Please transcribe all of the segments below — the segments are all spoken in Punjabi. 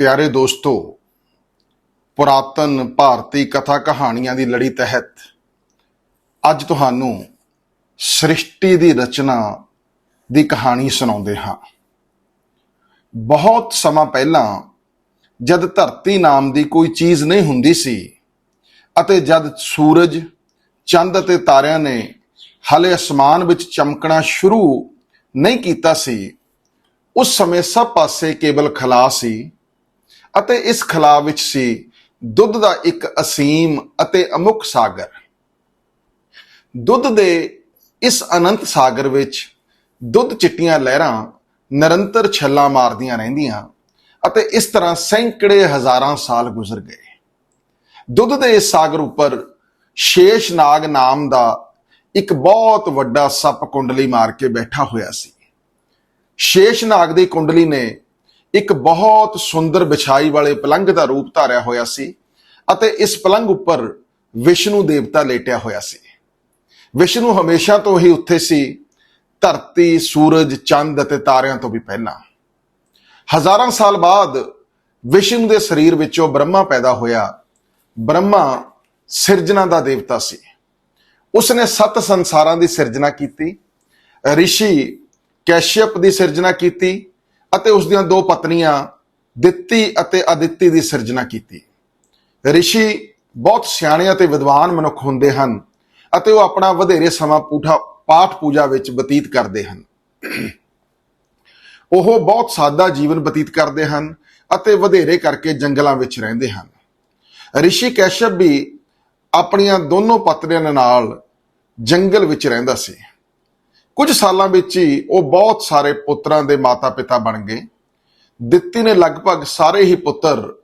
ਪਿਆਰੇ ਦੋਸਤੋ, ਪੁਰਾਤਨ ਭਾਰਤੀ ਕਥਾ ਕਹਾਣੀਆਂ ਦੀ ਲੜੀ ਤਹਿਤ ਅੱਜ ਤੁਹਾਨੂੰ ਸ੍ਰਿਸ਼ਟੀ ਦੀ ਰਚਨਾ ਦੀ ਕਹਾਣੀ ਸੁਣਾਉਂਦੇ ਹਾਂ। ਬਹੁਤ ਸਮਾਂ ਪਹਿਲਾਂ ਜਦ ਧਰਤੀ ਨਾਮ ਦੀ ਕੋਈ ਚੀਜ਼ ਨਹੀਂ ਹੁੰਦੀ ਸੀ ਅਤੇ ਜਦ ਸੂਰਜ, ਚੰਦ ਅਤੇ ਤਾਰਿਆਂ ਨੇ ਹਲੇ ਅਸਮਾਨ ਵਿੱਚ ਚਮਕਣਾ ਸ਼ੁਰੂ ਨਹੀਂ ਕੀਤਾ ਸੀ, ਉਸ ਸਮੇਂ ਸਭ ਪਾਸੇ ਕੇਵਲ ਖਲਾ ਸੀ। ਅਤੇ ਇਸ ਖਲਾ ਵਿੱਚ ਸੀ ਦੁੱਧ ਦਾ ਇੱਕ ਅਸੀਮ ਅਤੇ ਅਮੁੱਕ ਸਾਗਰ। ਦੁੱਧ ਦੇ ਇਸ ਅਨੰਤ ਸਾਗਰ ਵਿੱਚ ਦੁੱਧ ਚਿੱਟੀਆਂ ਲਹਿਰਾਂ ਨਿਰੰਤਰ ਛੱਲਾਂ ਮਾਰਦੀਆਂ ਰਹਿੰਦੀਆਂ ਅਤੇ ਇਸ ਤਰ੍ਹਾਂ ਸੈਂਕੜੇ ਹਜ਼ਾਰਾਂ ਸਾਲ ਗੁਜ਼ਰ ਗਏ। ਦੁੱਧ ਦੇ ਇਸ ਸਾਗਰ ਉੱਪਰ ਸ਼ੇਸ਼ ਨਾਗ ਨਾਮ ਦਾ ਇੱਕ ਬਹੁਤ ਵੱਡਾ ਸੱਪ ਕੁੰਡਲੀ ਮਾਰ ਕੇ ਬੈਠਾ ਹੋਇਆ ਸੀ। ਸ਼ੇਸ਼ ਨਾਗ ਦੀ ਕੁੰਡਲੀ ਨੇ ਇੱਕ ਬਹੁਤ ਸੁੰਦਰ ਵਿਛਾਈ ਵਾਲੇ ਪਲੰਗ ਦਾ ਰੂਪ ਧਾਰਿਆ ਹੋਇਆ ਸੀ ਅਤੇ ਇਸ ਪਲੰਗ ਉੱਪਰ ਵਿਸ਼ਨੂੰ ਦੇਵਤਾ ਲੇਟਿਆ ਹੋਇਆ ਸੀ। ਵਿਸ਼ਨੂੰ ਹਮੇਸ਼ਾ ਤੋਂ ਹੀ ਉੱਥੇ ਸੀ, ਧਰਤੀ, ਸੂਰਜ, ਚੰਦ ਅਤੇ ਤਾਰਿਆਂ ਤੋਂ ਵੀ ਪਹਿਲਾਂ। ਹਜ਼ਾਰਾਂ ਸਾਲ ਬਾਅਦ ਵਿਸ਼ਨੂੰ ਦੇ ਸਰੀਰ ਵਿੱਚੋਂ ਬ੍ਰਹਮਾ ਪੈਦਾ ਹੋਇਆ। ਬ੍ਰਹਮਾ ਸਿਰਜਣਾ ਦਾ ਦੇਵਤਾ ਸੀ। ਉਸਨੇ ਸੱਤ ਸੰਸਾਰਾਂ ਦੀ ਸਿਰਜਣਾ ਕੀਤੀ। ਰਿਸ਼ੀ ਕੈਸ਼ਿਅਪ ਦੀ ਸਿਰਜਣਾ ਕੀਤੀ। ਅਤੇ ਉਸ ਦੀਆਂ ਦੋ ਪਤਨੀਆਂ ਦਿੱਤੀ ਅਤੇ ਅਦਿੱਤੀ ਦੀ ਸਿਰਜਣਾ ਕੀਤੀ। ਰਿਸ਼ੀ ਬਹੁਤ ਸਿਆਣੇ ਅਤੇ ਵਿਦਵਾਨ ਮਨੁੱਖ ਹੁੰਦੇ ਹਨ ਅਤੇ ਉਹ ਆਪਣਾ ਵਧੇਰੇ ਸਮਾਂ ਪੂਠਾ ਪਾਠ ਪੂਜਾ ਵਿੱਚ ਬਤੀਤ ਕਰਦੇ ਹਨ। ਉਹ ਬਹੁਤ ਸਾਦਾ ਜੀਵਨ ਬਤੀਤ ਕਰਦੇ ਹਨ ਅਤੇ ਵਧੇਰੇ ਕਰਕੇ ਜੰਗਲਾਂ ਵਿੱਚ ਰਹਿੰਦੇ ਹਨ। ਰਿਸ਼ੀ ਕੈਸ਼ਪ ਵੀ ਆਪਣੀਆਂ ਦੋਨੋਂ ਪਤਨੀਆਂ ਨਾਲ ਜੰਗਲ ਵਿੱਚ ਰਹਿੰਦਾ ਸੀ। ਕੁਝ ਸਾਲਾਂ ਵਿੱਚ ਹੀ ਉਹ ਬਹੁਤ ਸਾਰੇ ਪੁੱਤਰਾਂ ਦੇ ਮਾਤਾ-ਪਿਤਾ ਬਣ ਗਏ। ਦਿੱਤੀ ਨੇ ਲਗਭਗ ਸਾਰੇ ਹੀ ਪੁੱਤਰ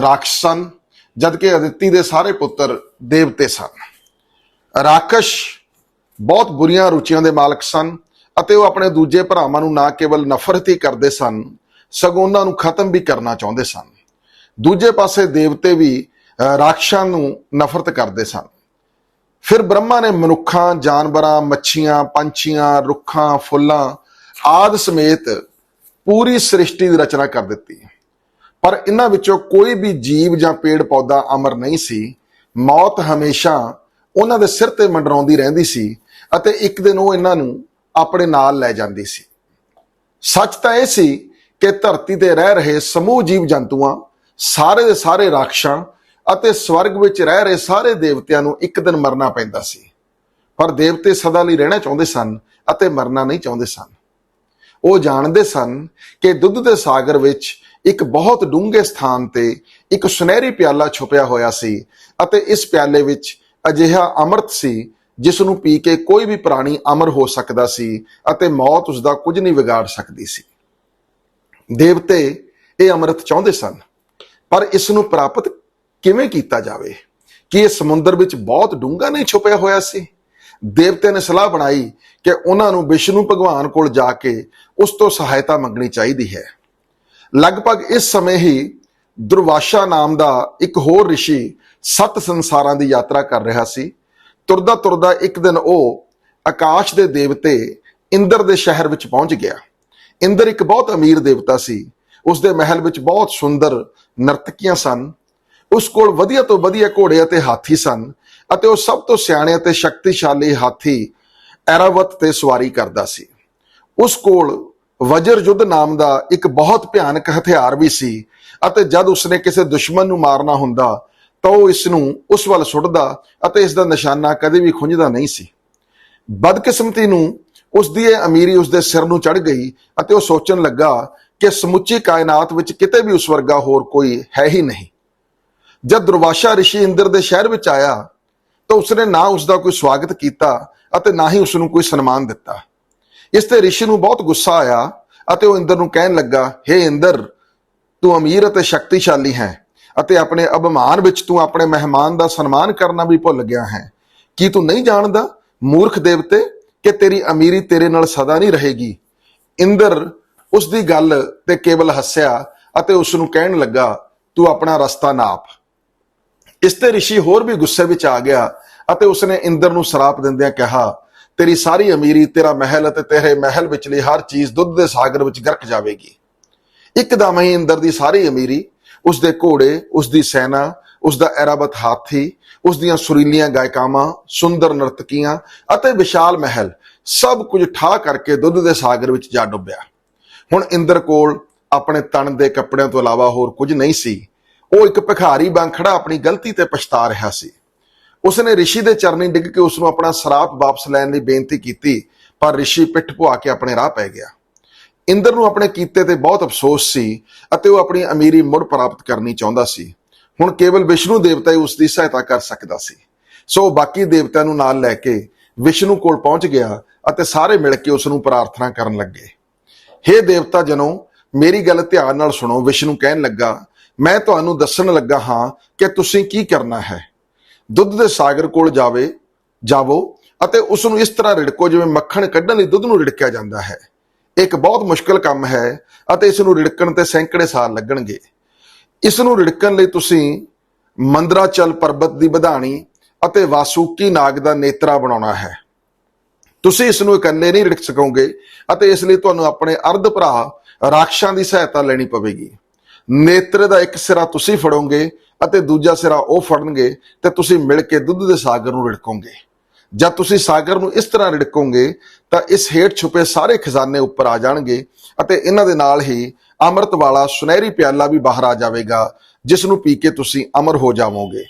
ਰਾਖਸ਼ ਸਨ ਜਦਕਿ ਅਦਿੱਤੀ ਦੇ ਸਾਰੇ ਪੁੱਤਰ ਦੇਵਤੇ ਸਨ। ਰਾਕਸ਼ ਬਹੁਤ ਬੁਰੀਆਂ ਰੁਚੀਆਂ ਦੇ ਮਾਲਕ ਸਨ ਅਤੇ ਉਹ ਆਪਣੇ ਦੂਜੇ ਭਰਾਵਾਂ ਨੂੰ ਨਾ ਕੇਵਲ ਨਫ਼ਰਤ ਹੀ ਕਰਦੇ ਸਨ ਸਗੋਂ ਉਹਨਾਂ ਨੂੰ ਖਤਮ ਵੀ ਕਰਨਾ ਚਾਹੁੰਦੇ ਸਨ। ਦੂਜੇ ਪਾਸੇ ਦੇਵਤੇ ਵੀ ਅਹ, ਰਾਖਸ਼ਾਂ ਨੂੰ ਨਫ਼ਰਤ ਕਰਦੇ ਸਨ। ਫਿਰ ਬ੍ਰਹਮਾ ਨੇ ਮਨੁੱਖਾਂ, ਜਾਨਵਰਾਂ, ਮੱਛੀਆਂ, ਪੰਛੀਆਂ, ਰੁੱਖਾਂ, ਫੁੱਲਾਂ ਆਦ ਸਮੇਤ ਪੂਰੀ ਸ੍ਰਿਸ਼ਟੀ ਦੀ ਰਚਨਾ ਕਰ ਦਿੱਤੀ। ਪਰ ਇਹਨਾਂ ਵਿੱਚੋਂ ਕੋਈ ਵੀ ਜੀਵ ਜਾਂ ਪੇੜ ਪੌਦਾ ਅਮਰ ਨਹੀਂ ਸੀ। ਮੌਤ ਹਮੇਸ਼ਾ ਉਹਨਾਂ ਦੇ ਸਿਰ ਤੇ ਮੰਡਰਾਉਂਦੀ ਰਹਿੰਦੀ ਸੀ ਅਤੇ ਇੱਕ ਦਿਨ ਉਹ ਇਹਨਾਂ ਨੂੰ ਆਪਣੇ ਨਾਲ ਲੈ ਜਾਂਦੀ ਸੀ। ਸੱਚ ਤਾਂ ਇਹ ਸੀ ਕਿ ਧਰਤੀ ਤੇ ਰਹਿ ਰਹੇ ਸਮੂਹ ਜੀਵ ਜੰਤੂਆਂ ਸਾਰੇ ਦੇ ਸਾਰੇ ਰਾਖਸ਼ਾਂ ਅਤੇ ਸਵਰਗ ਵਿੱਚ ਰਹਿ ਰਹੇ ਸਾਰੇ ਦੇਵਤਿਆਂ ਨੂੰ ਇੱਕ ਦਿਨ ਮਰਨਾ ਪੈਂਦਾ ਸੀ। ਪਰ ਦੇਵਤੇ ਸਦਾ ਲਈ ਰਹਿਣਾ ਚਾਹੁੰਦੇ ਸਨ ਅਤੇ ਮਰਨਾ ਨਹੀਂ ਚਾਹੁੰਦੇ ਸਨ। ਉਹ ਜਾਣਦੇ ਸਨ ਕਿ ਦੁੱਧ ਦੇ ਸਾਗਰ ਵਿੱਚ ਇੱਕ ਬਹੁਤ ਡੂੰਘੇ ਸਥਾਨ ਤੇ ਇੱਕ ਸੁਨਹਿਰੀ ਪਿਆਲਾ ਛੁਪਿਆ ਹੋਇਆ ਸੀ ਅਤੇ ਇਸ ਪਿਆਲੇ ਵਿੱਚ ਅਜਿਹਾ ਅੰਮ੍ਰਿਤ ਸੀ ਜਿਸ ਨੂੰ ਪੀ ਕੇ ਕੋਈ ਵੀ ਪ੍ਰਾਣੀ ਅਮਰ ਹੋ ਸਕਦਾ ਸੀ ਅਤੇ ਮੌਤ ਉਸ ਦਾ ਕੁਝ ਨਹੀਂ ਵਿਗਾੜ ਸਕਦੀ ਸੀ। ਦੇਵਤੇ ਇਹ ਅੰਮ੍ਰਿਤ ਚਾਹੁੰਦੇ ਸਨ, ਪਰ ਇਸ ਨੂੰ ਪ੍ਰਾਪਤ ਕਿਵੇਂ ਕੀਤਾ ਜਾਵੇ? ਕਿ ਇਹ ਸਮੁੰਦਰ ਵਿੱਚ ਬਹੁਤ ਡੂੰਘਾ ਨਹੀਂ ਛੁਪਿਆ ਹੋਇਆ ਸੀ? ਦੇਵਤੇ ਨੇ ਸਲਾਹ ਬਣਾਈ ਕਿ ਉਹਨਾਂ ਨੂੰ ਵਿਸ਼ਨੂੰ ਭਗਵਾਨ ਕੋਲ ਜਾ ਕੇ ਉਸ ਤੋਂ ਸਹਾਇਤਾ ਮੰਗਣੀ ਚਾਹੀਦੀ ਹੈ। ਲਗਭਗ ਇਸ ਸਮੇਂ ਹੀ ਦੁਰਵਾਸ਼ਾ ਨਾਮ ਦਾ ਇੱਕ ਹੋਰ ਰਿਸ਼ੀ ਸੱਤ ਸੰਸਾਰਾਂ ਦੀ ਯਾਤਰਾ ਕਰ ਰਿਹਾ ਸੀ। ਤੁਰਦਾ ਤੁਰਦਾ ਇੱਕ ਦਿਨ ਉਹ ਆਕਾਸ਼ ਦੇ ਦੇਵਤੇ ਇੰਦਰ ਦੇ ਸ਼ਹਿਰ ਵਿੱਚ ਪਹੁੰਚ ਗਿਆ। ਇੰਦਰ ਇੱਕ ਬਹੁਤ ਅਮੀਰ ਦੇਵਤਾ ਸੀ। ਉਸ ਦੇ ਮਹਿਲ ਵਿੱਚ ਬਹੁਤ ਸੁੰਦਰ ਨਰਤਕੀਆਂ ਸਨ। ਉਸ ਕੋਲ ਵਧੀਆ ਤੋਂ ਵਧੀਆ ਘੋੜੇ ਅਤੇ ਹਾਥੀ ਸਨ ਅਤੇ ਉਹ ਸਭ ਤੋਂ ਸਿਆਣੇ ਅਤੇ ਸ਼ਕਤੀਸ਼ਾਲੀ ਹਾਥੀ ਐਰਾਵਤ ਤੇ ਸਵਾਰੀ ਕਰਦਾ ਸੀ। ਉਸ ਕੋਲ ਵਜਰ ਯੁੱਧ ਨਾਮ ਦਾ ਇੱਕ ਬਹੁਤ ਭਿਆਨਕ ਹਥਿਆਰ ਵੀ ਸੀ ਅਤੇ ਜਦ ਉਸਨੇ ਕਿਸੇ ਦੁਸ਼ਮਣ ਨੂੰ ਮਾਰਨਾ ਹੁੰਦਾ ਤਾਂ ਉਹ ਇਸ ਨੂੰ ਉਸ ਵੱਲ ਸੁੱਟਦਾ ਅਤੇ ਇਸ ਦਾ ਨਿਸ਼ਾਨਾ ਕਦੇ ਵੀ ਖੁੰਝਦਾ ਨਹੀਂ ਸੀ। ਬਦਕਿਸਮਤੀ ਨੂੰ ਉਸ ਦੀ ਇਹ ਅਮੀਰੀ ਉਸ ਦੇ ਸਿਰ ਨੂੰ ਚੜ ਗਈ ਅਤੇ ਉਹ ਸੋਚਣ ਲੱਗਾ ਕਿ ਸਮੁੱਚੀ ਕਾਇਨਾਤ ਵਿੱਚ ਕਿਤੇ ਵੀ ਉਸ ਵਰਗਾ ਹੋਰ ਕੋਈ ਹੈ ਹੀ ਨਹੀਂ। ਜਦ ਦੁਰਵਾਸ਼ਾ ਰਿਸ਼ੀ ਇੰਦਰ ਦੇ ਸ਼ਹਿਰ ਵਿੱਚ ਆਇਆ, ਤਾਂ ਉਸਨੇ ਨਾ ਉਸ ਦਾ ਕੋਈ ਸਵਾਗਤ ਕੀਤਾ ਅਤੇ ਨਾ ਹੀ ਉਸ ਨੂੰ ਕੋਈ ਸਨਮਾਨ ਦਿੱਤਾ। ਇਸ ਤੇ ਰਿਸ਼ੀ ਨੂੰ ਬਹੁਤ ਗੁੱਸਾ ਆਇਆ ਅਤੇ ਉਹ ਇੰਦਰ ਨੂੰ ਕਹਿਣ ਲੱਗਾ हे ਇੰਦਰ, ਤੂੰ ਅਮੀਰ ਅਤੇ ਸ਼ਕਤੀਸ਼ਾਲੀ ਹੈ ਅਤੇ ਆਪਣੇ ਅਭਿਮਾਨ ਵਿੱਚ ਤੂੰ ਆਪਣੇ ਮਹਿਮਾਨ ਦਾ ਸਨਮਾਨ ਕਰਨਾ ਵੀ ਭੁੱਲ ਗਿਆ ਹੈ। ਕੀ ਤੂੰ ਨਹੀਂ ਜਾਣਦਾ, ਮੂਰਖ ਦੇਵਤੇ, ਕਿ ਤੇਰੀ ਅਮੀਰੀ ਤੇਰੇ ਨਾਲ ਸਦਾ ਨਹੀਂ ਰਹੇਗੀ? ਇੰਦਰ ਉਸ ਦੀ ਗੱਲ ਤੇ ਕੇਵਲ ਹੱਸਿਆ ਅਤੇ ਉਸ ਨੂੰ ਕਹਿਣ ਲੱਗਾ, ਤੂੰ ਆਪਣਾ ਰਸਤਾ ਨਾਪ। ਇਸ ਤੇ ਰਿਸ਼ੀ ਹੋਰ ਵੀ ਗੁੱਸੇ ਵਿੱਚ ਆ ਗਿਆ ਅਤੇ ਉਸਨੇ ਇੰਦਰ ਨੂੰ ਸਰਾਪ ਦਿੰਦਿਆਂ ਕਿਹਾ, ਤੇਰੀ ਸਾਰੀ ਅਮੀਰੀ, ਤੇਰਾ ਮਹਿਲ ਅਤੇ ਤੇਰੇ ਮਹਿਲ ਵਿਚਲੀ ਹਰ ਚੀਜ਼ ਦੁੱਧ ਦੇ ਸਾਗਰ ਵਿੱਚ ਗਰਕ ਜਾਵੇਗੀ। ਇੱਕਦਮ ਹੀ ਇੰਦਰ ਦੀ ਸਾਰੀ ਅਮੀਰੀ, ਉਸ ਦੇ ਘੋੜੇ, ਉਸ ਦੀ ਸੈਨਾ, ਉਸ ਦਾ ਐਰਾਬਤ ਹਾਥੀ, ਉਸ ਦੀਆਂ ਸੁਰੀਲੀਆਂ ਗਾਇਕਾਵਾਂ, ਸੁੰਦਰ ਨਰਤਕੀਆਂ ਅਤੇ ਵਿਸ਼ਾਲ ਮਹਿਲ, ਸਭ ਕੁਝ ਠਾ ਕਰਕੇ ਦੁੱਧ ਦੇ ਸਾਗਰ ਵਿੱਚ ਜਾ ਡੁੱਬਿਆ। ਹੁਣ ਇੰਦਰ ਕੋਲ ਆਪਣੇ ਤਣ ਦੇ ਕੱਪੜਿਆਂ ਤੋਂ ਇਲਾਵਾ ਹੋਰ ਕੁਝ ਨਹੀਂ ਸੀ। ਉਹ ਇੱਕ ਭਿਖਾਰੀ ਵਾਂਗ ਖੜਾ ਆਪਣੀ ਗਲਤੀ ਤੇ ਪਛਤਾ ਰਿਹਾ ਸੀ। ਉਸਨੇ ਰਿਸ਼ੀ ਦੇ ਚਰਨੀ ਡਿੱਗ ਕੇ ਉਸ ਨੂੰ ਆਪਣਾ ਸਰਾਪ ਵਾਪਸ ਲੈਣ ਦੀ ਬੇਨਤੀ ਕੀਤੀ, ਪਰ ਰਿਸ਼ੀ ਪਿੱਠ ਭੁਆ ਕੇ ਆਪਣੇ ਰਾਹ ਪੈ ਗਿਆ। ਇੰਦਰ ਨੂੰ ਆਪਣੇ ਕੀਤੇ ਤੇ ਬਹੁਤ ਅਫਸੋਸ ਸੀ ਅਤੇ ਉਹ ਆਪਣੀ ਅਮੀਰੀ ਮੁੜ ਪ੍ਰਾਪਤ ਕਰਨੀ ਚਾਹੁੰਦਾ ਸੀ। ਹੁਣ ਕੇਵਲ ਵਿਸ਼ਨੂੰ ਦੇਵਤਾ ਹੀ ਉਸ ਦੀ ਸਹਾਇਤਾ ਕਰ ਸਕਦਾ ਸੀ। ਸੋ ਬਾਕੀ ਦੇਵਤਿਆਂ ਨੂੰ ਨਾਲ ਲੈ ਕੇ ਵਿਸ਼ਨੂੰ ਕੋਲ ਪਹੁੰਚ ਗਿਆ ਅਤੇ ਸਾਰੇ ਮਿਲ ਕੇ ਉਸ ਨੂੰ ਪ੍ਰਾਰਥਨਾ ਕਰਨ ਲੱਗੇ। ਹੇ ਦੇਵਤਾ ਜਨੋ, ਮੇਰੀ ਗੱਲ ਧਿਆਨ ਨਾਲ ਸੁਣੋ, ਵਿਸ਼ਨੂੰ ਕਹਿਣ ਲੱਗਾ ਮੈਂ ਤੁਹਾਨੂੰ ਦੱਸਣ ਲੱਗਾ ਹਾਂ ਕਿ ਤੁਸੀਂ ਕੀ ਕਰਨਾ ਹੈ। ਦੁੱਧ ਦੇ ਸਾਗਰ ਕੋਲ ਜਾਵੇ, ਜਾਵੋ ਅਤੇ ਉਸ ਨੂੰ ਇਸ ਤਰ੍ਹਾਂ ਰਿੜਕੋ ਜਿਵੇਂ ਮੱਖਣ ਕੱਢਣ ਲਈ ਦੁੱਧ ਨੂੰ ਰਿੜਕਿਆ ਜਾਂਦਾ ਹੈ। ਇੱਕ ਬਹੁਤ ਮੁਸ਼ਕਲ ਕੰਮ ਹੈ ਅਤੇ ਇਸ ਨੂੰ ਰਿੜਕਣ ਤੇ ਸੈਂਕੜੇ ਸਾਲ ਲੱਗਣਗੇ। ਇਸ ਨੂੰ ਰਿੜਕਣ ਲਈ ਤੁਸੀਂ ਮੰਦਰਾਚਲ ਪਰਬਤ ਦੀ ਵਧਾਣੀ ਅਤੇ ਵਾਸੂਕੀ ਨਾਗ ਦਾ ਨੇਤਰਾ ਬਣਾਉਣਾ ਹੈ। ਤੁਸੀਂ ਇਸ ਨੂੰ ਇਕੱਲੇ ਨਹੀਂ ਰਿੜਕ ਸਕੋਗੇ ਅਤੇ ਇਸ ਲਈ ਤੁਹਾਨੂੰ ਆਪਣੇ ਅਰਧ ਭਰਾ ਰਾਖਸ਼ਾਂ ਦੀ ਸਹਾਇਤਾ ਲੈਣੀ ਪਵੇਗੀ। ਨੇਤਰ ਦਾ ਇੱਕ ਸਿਰਾ ਤੁਸੀਂ ਫੜੋਗੇ ਅਤੇ ਦੂਜਾ ਸਿਰਾ ਉਹ ਫੜਨਗੇ ਤੇ ਤੁਸੀਂ ਮਿਲ ਕੇ ਦੁੱਧ ਦੇ ਸਾਗਰ ਨੂੰ ਰਿੜਕੋਗੇ। ਜਦ ਤੁਸੀਂ ਸਾਗਰ ਨੂੰ ਇਸ ਤਰ੍ਹਾਂ ਰਿੜਕੋਗੇ, ਤਾਂ ਇਸ ਹੇਠ ਛੁਪੇ ਸਾਰੇ ਖਜ਼ਾਨੇ ਉੱਪਰ ਆ ਜਾਣਗੇ ਅਤੇ ਇਹਨਾਂ ਦੇ ਨਾਲ ਹੀ ਅੰਮ੍ਰਿਤ ਵਾਲਾ ਸੁਨਹਿਰੀ ਪਿਆਲਾ ਵੀ ਬਾਹਰ ਆ ਜਾਵੇਗਾ, ਜਿਸ ਨੂੰ ਪੀ ਕੇ ਤੁਸੀਂ ਅਮਰ ਹੋ ਜਾਵੋਗੇ।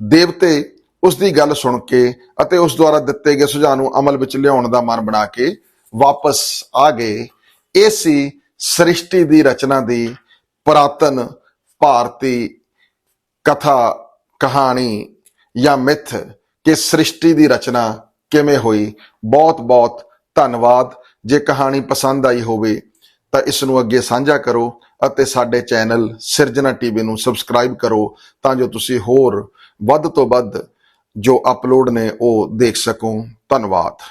ਦੇਵਤੇ ਉਸ ਦੀ ਗੱਲ ਸੁਣ ਕੇ ਅਤੇ ਉਸ ਦੁਆਰਾ ਦਿੱਤੇ ਗਏ ਸੁਝਾਅ ਨੂੰ ਅਮਲ ਵਿੱਚ ਲਿਆਉਣ ਦਾ ਮਨ ਬਣਾ ਕੇ ਵਾਪਸ ਆ ਗਏ। ਇਹ ਸੀ ਸ੍ਰਿਸ਼ਟੀ ਦੀ ਰਚਨਾ ਦੀ ਪੁਰਾਤਨ ਭਾਰਤੀ ਕਥਾ, ਕਹਾਣੀ ਜਾਂ ਮਿੱਥ ਕਿ ਸ੍ਰਿਸ਼ਟੀ ਦੀ ਰਚਨਾ ਕਿਵੇਂ ਹੋਈ? ਬਹੁਤ ਬਹੁਤ ਧੰਨਵਾਦ। ਜੇ ਕਹਾਣੀ ਪਸੰਦ ਆਈ ਹੋਵੇ ਤਾਂ ਇਸ ਨੂੰ ਅੱਗੇ ਸਾਂਝਾ ਕਰੋ ਅਤੇ ਸਾਡੇ ਚੈਨਲ ਸਿਰਜਣਾ ਟੀਵੀ ਨੂੰ ਸਬਸਕ੍ਰਾਈਬ ਕਰੋ ਤਾਂ ਜੋ ਤੁਸੀਂ ਹੋਰ ਵੱਧ ਤੋਂ ਵੱਧ ਜੋ ਅਪਲੋਡ ਨੇ ਉਹ ਦੇਖ ਸਕੋ। ਧੰਨਵਾਦ।